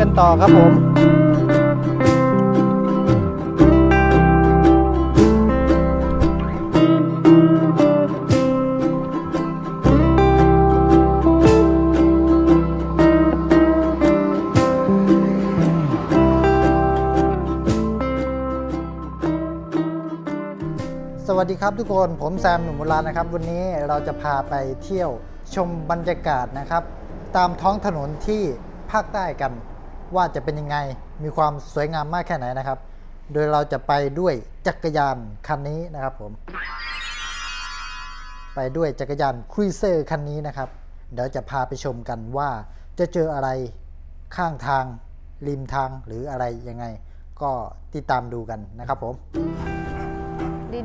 กันต่อครับผมสวัสดีครับทุกคนผมแซมหนุ่มโบราณนะครับ วันนี้เราจะพาไปเที่ยวชมบรรยากาศนะครับ ตามท้องถนนที่ภาคใต้กัน ว่าจะเป็นยังไงมีความสวยงามมากแค่ไหนนะครับ โดยเราจะไปด้วยจักรยานคันนี้นะครับผม ไปด้วยจักรยานครูเซอร์คันนี้นะครับ เดี๋ยวจะพาไปชมกันว่าจะเจออะไรข้างทาง ริมทางหรืออะไรยังไง ก็ติดตามดูกันนะครับผม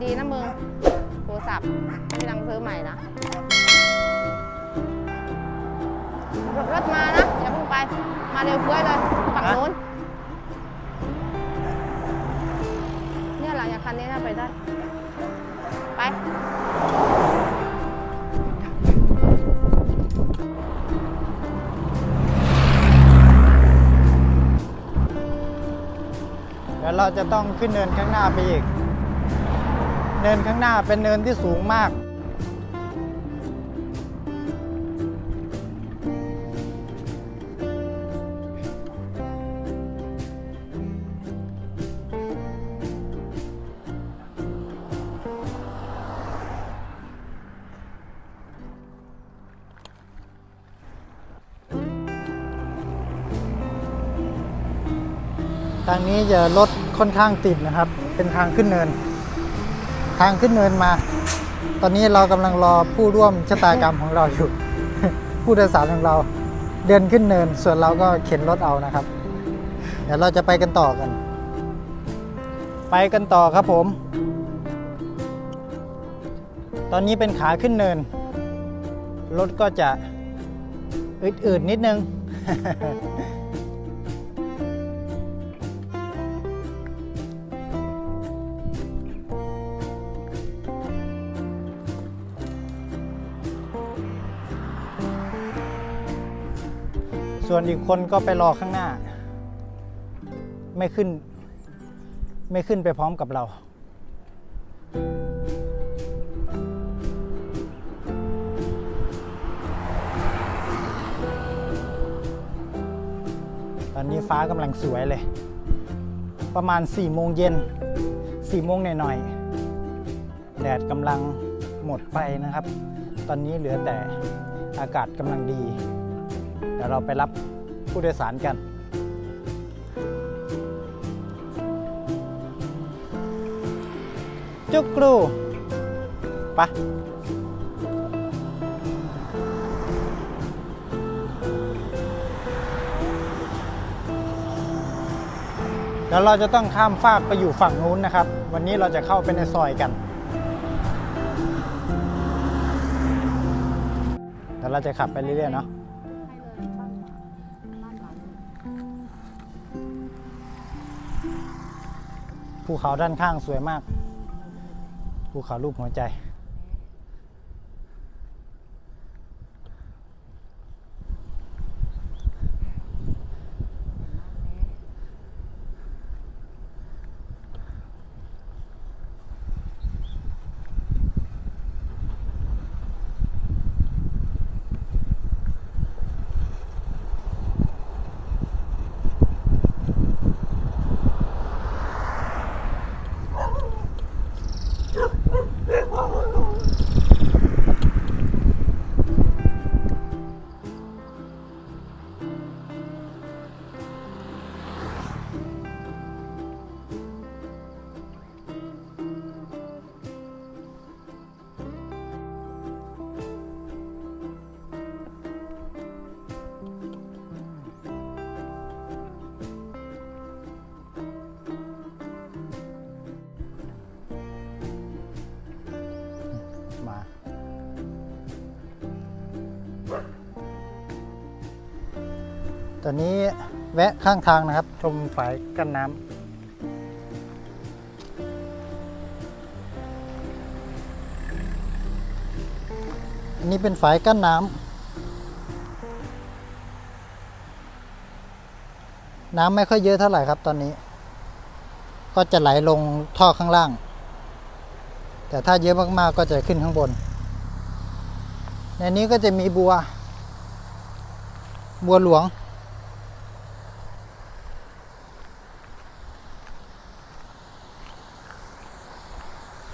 ดีๆนะมึงโทรศัพท์ไม่ดังซื้อใหม่นะรถมานะ มาเร็วเฟ้ยเลยฝั่งนู้น เนี่ยหลังจากคันนี้น่าไปได้ ไป เดี๋ยวเราจะต้องขึ้นเนินข้างหน้าไปอีก เนินข้างหน้าเป็นเนินที่สูงมาก ทางนี้จะรถค่อนข้างติดนะครับ เป็นทางขึ้นเนิน ทางขึ้นเนินมา ตอนนี้เรากำลังรอผู้ร่วมชะตากรรมของเราอยู่ ผู้โดยสารของเราเดินขึ้นเนิน ส่วนเราก็เข็นรถเอานะครับ เดี๋ยวเราจะไปกันต่อกัน ไปกันต่อครับผม ตอนนี้เป็นขาขึ้นเนิน รถก็จะอืดๆนิดนึง ส่วนอีกคนก็ไปรอข้างหน้า ไม่ขึ้น ไม่ขึ้นไปพร้อมกับเรา ตอนนี้ฟ้ากำลังสวยเลย ประมาณ4โมงเย็น4โมงหน่อยๆแดดกำลังหมดไปนะครับ ตอนนี้เหลือแต่อากาศกำลังดี เดี๋ยวเราไปรับผู้โดยสารกัน จุกกรูไปะเดี๋ยวเราจะต้องข้ามฟากไปอยู่ฝั่งนู้นนะครับ วันนี้เราจะเข้าไปในซอยกัน เดี๋ยวเราจะขับไปเรื่อยๆเนาะ ภูเขาด้านข้างสวยมาก ภูเขารูปหัวใจ ตอนนี้แวะข้างทางนะครับ ชมฝายกั้นน้ำอันนี้เป็นฝายกั้นน้ำน้ำไม่ค่อยเยอะเท่าไหร่ครับตอนนี้ ก็จะไหลลงท่อข้างล่าง แต่ถ้าเยอะมากๆก็จะขึ้นข้างบน ในนี้ก็จะมีบัว บัวหลวง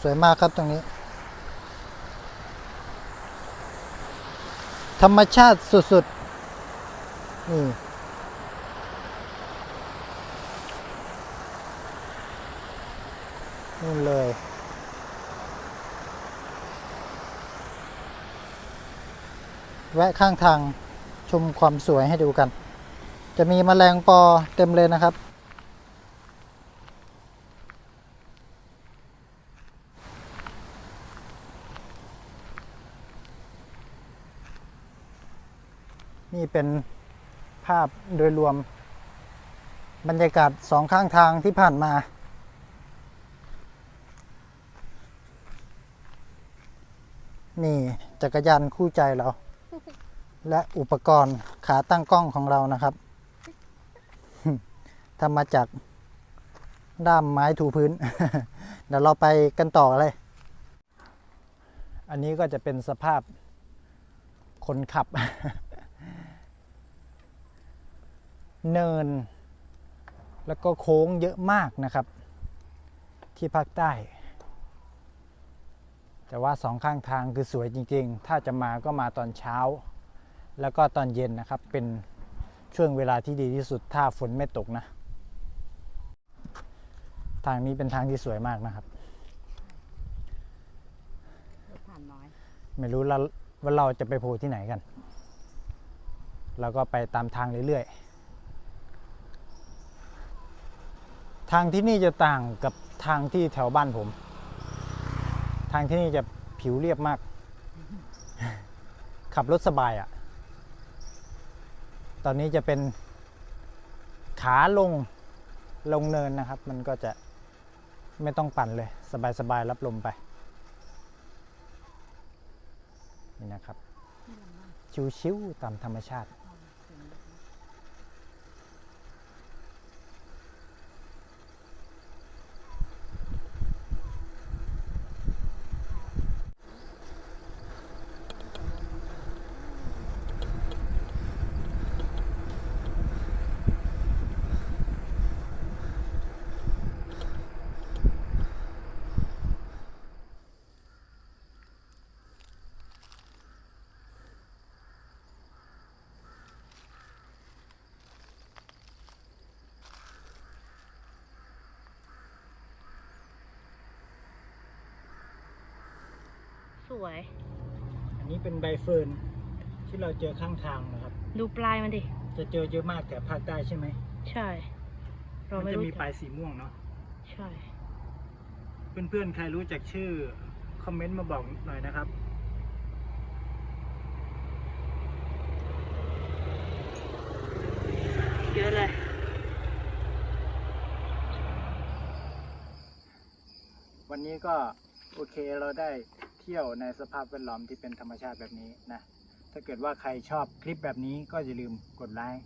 วยมากครับตรงนี้ ธรรมชาติสุดๆนี่นู่นเลยแวะข้างทางชมความสวยให้ดูกัน จะมีแมลงปอเต็มเลยนะครับ นี่เป็นภาพโดยรวม บรรยากาศสองข้างทางที่ผ่านมา นี่จักรยานคู่ใจเรา และอุปกรณ์ขาตั้งกล้องของเรานะครับทำมาจากด้ามไม้ถูพื้น เดี๋ยวเราไปกันต่อเลย อันนี้ก็จะเป็นสภาพคนขับ เนิน แล้วก็โค้งเยอะมากนะครับ ที่ภาคใต้ แต่ว่าสองข้างทางคือสวยจริง ๆ ถ้าจะมาก็มาตอนเช้า แล้วก็ตอนเย็นนะครับเป็นช่วงเวลาที่ดีที่สุดถ้าฝนไม่ตกนะ ทางนี้เป็นทางที่สวยมากนะครับรถผ่านน้อยไม่รู้เราว่าเราจะไปโผล่ที่ไหนกันเราก็ไปตามทางเรื่อยๆ ทางที่นี่จะต่างกับทางที่แถวบ้านผม ทางที่นี่จะผิวเรียบมาก ขับรถสบายอะ่ะ ตอนนี้จะเป็นขาลงลงเนินนะครับ มันก็จะไม่ต้องปั่นเลย สบายๆรับลมไป นี่นะครับ ชิวๆตามธรรมชาติ ส วย อันนี้เป็นใบเฟิร์นที่เราเจอข้างทางนะครับ ดูปลายมันดิ จะเจอเยอะมากแต่ภาคใต้ใช่ไหมใช่ เรามันไม่จะรู้มีจักปลายสีม่วงเนาะใช่ เพื่อนๆใครรู้จักชื่อคอมเมนต์มาบอกหน่อยนะครับ เยอะเลย วันนี้ก็โอเคเราได้ เที่ยวในสภาพแวดล้อมที่เป็นธรรมชาติแบบนี้นะถ้าเกิดว่าใครชอบคลิปแบบนี้ก็อย่าลืมกดไลค์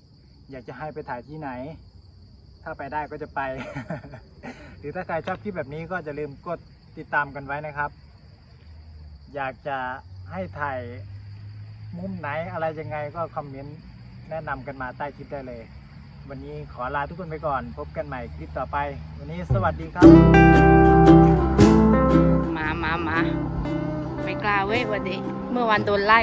อยากจะให้ไปถ่ายที่ไหน ถ้าไปได้ก็จะไป หรือถ้าใครชอบคลิปแบบนี้ก็จะลืมกดติดตามกันไว้นะครับ อยากจะให้ถ่ายมุมไหนอะไรยังไงก็คอมเมนต์แนะนำกันมาใต้คลิปได้เลย วันนี้ขอลาทุกคนไปก่อน พบกันใหม่คลิปต่อไป วันนี้สวัสดีครับ มามามา กลาเว้ยวันนี้ เมื่อวันโดนไล่